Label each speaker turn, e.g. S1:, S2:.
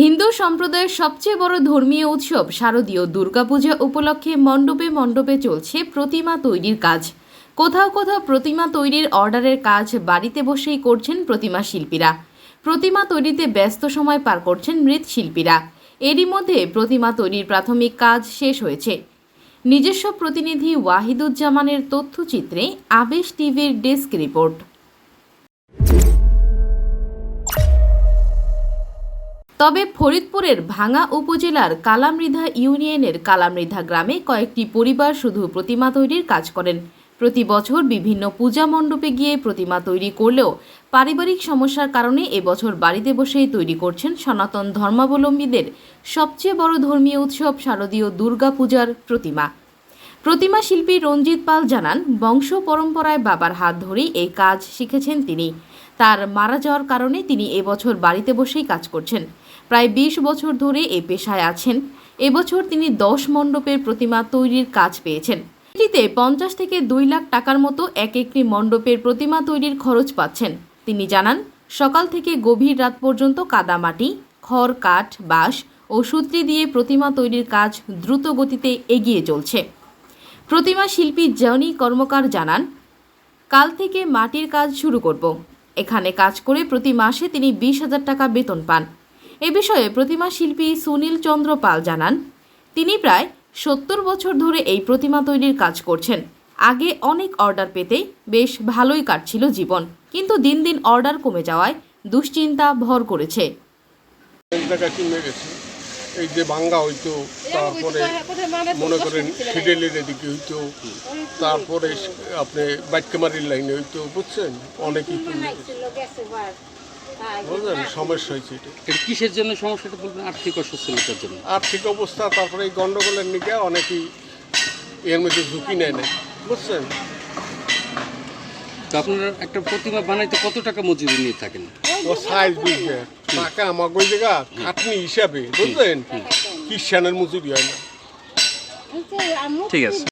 S1: হিন্দু সম্প্রদায়ের সবচেয়ে বড় ধর্মীয় উৎসব শারদীয় দুর্গাপূজা উপলক্ষে মণ্ডপে মণ্ডপে চলছে প্রতিমা তৈরির কাজ। কোথাও কোথাও প্রতিমা তৈরির অর্ডারের কাজ বাড়িতে বসেই করছেন প্রতিমা শিল্পীরা। প্রতিমা তৈরিতে ব্যস্ত সময় পার করছেন মৃৎশিল্পীরা এরই মধ্যে প্রতিমা তৈরির প্রাথমিক কাজ শেষ হয়েছে। নিজস্ব প্রতিনিধি ওয়াহিদুজ্জামানের তথ্যচিত্রে আবেশ টিভির ডেস্ক রিপোর্ট। তবে ফরিদপুরের ভাঙা উপজেলার কালামৃধা ইউনিয়নের কালামৃধা গ্রামে কয়েকটি পরিবার শুধু প্রতিমা তৈরির কাজ করেন। প্রতি বছর বিভিন্ন পূজা মণ্ডপে গিয়ে প্রতিমা তৈরি করলেও পারিবারিক সমস্যার কারণে এবছর বাড়িতে বসেই তৈরি করছেন সনাতন ধর্মাবলম্বীদের সবচেয়ে বড় ধর্মীয় উৎসব শারদীয় দুর্গা পূজার প্রতিমা। প্রতিমা শিল্পী রঞ্জিত পাল জানান, বংশ পরম্পরায় বাবার হাত ধরেই এই কাজ শিখেছেন তিনি। তার মারা যাওয়ার কারণে তিনি এবছর বাড়িতে বসেই কাজ করছেন। প্রায় বিশ বছর ধরে এ পেশায় আছেন। এবছর তিনি দশ মণ্ডপের প্রতিমা তৈরির কাজ পেয়েছেন। এটিতে পঞ্চাশ থেকে দুই লাখ টাকার মতো এক একটি মণ্ডপের প্রতিমা তৈরির খরচ পাচ্ছেন। তিনি জানান, সকাল থেকে গভীর রাত পর্যন্ত কাদামাটি, খড়, কাঠ, বাঁশ ও সূত্রি দিয়ে প্রতিমা তৈরির কাজ দ্রুত গতিতে এগিয়ে চলছে। প্রতিমা শিল্পী জনি কর্মকার জানান, কাল থেকে মাটির কাজ শুরু করব। এখানে কাজ করে প্রতি মাসে তিনি বিশ হাজার টাকা বেতন পান। এ বিষয়ে প্রতিমা শিল্পী সুনীল চন্দ্র পাল জানান, তিনি প্রায় সত্তর বছর ধরে এই প্রতিমা তৈরির কাজ করছেন। আগে অনেক অর্ডার পেতে বেশ ভালোই কাটছিল জীবন, কিন্তু দিন দিন অর্ডার কমে যাওয়ায় দুশ্চিন্তা ভর করেছে।
S2: এই যে বাঙ্গা হইতো, তারপরে মনে করেন এদিকে হইতো, তারপরে আপনি লাইনে হইতো, বুঝছেন? বুঝলেন সমস্যা হয়েছে এটা।
S3: এটা কিসের জন্য সমস্যাটা বলবেন? আর্থিক অসচ্ছলতার জন্য।
S2: আর্থিক অবস্থা তারপরে এই গন্ডগোলের নিকে অনেকেই এর মধ্যে ঝুঁকি নেয় না বুঝছেন?
S3: তো আপনারা একটা প্রতিমা বানাইতে কত টাকা মজুরি নিয়ে থাকেন?
S2: ও সাইজ বুঝবে টাকা আমার ওই জায়গা খাটনি হিসাবে বুঝলেন? খ্রিস্টানের মজুরি হয় না।
S3: ঠিক আছে।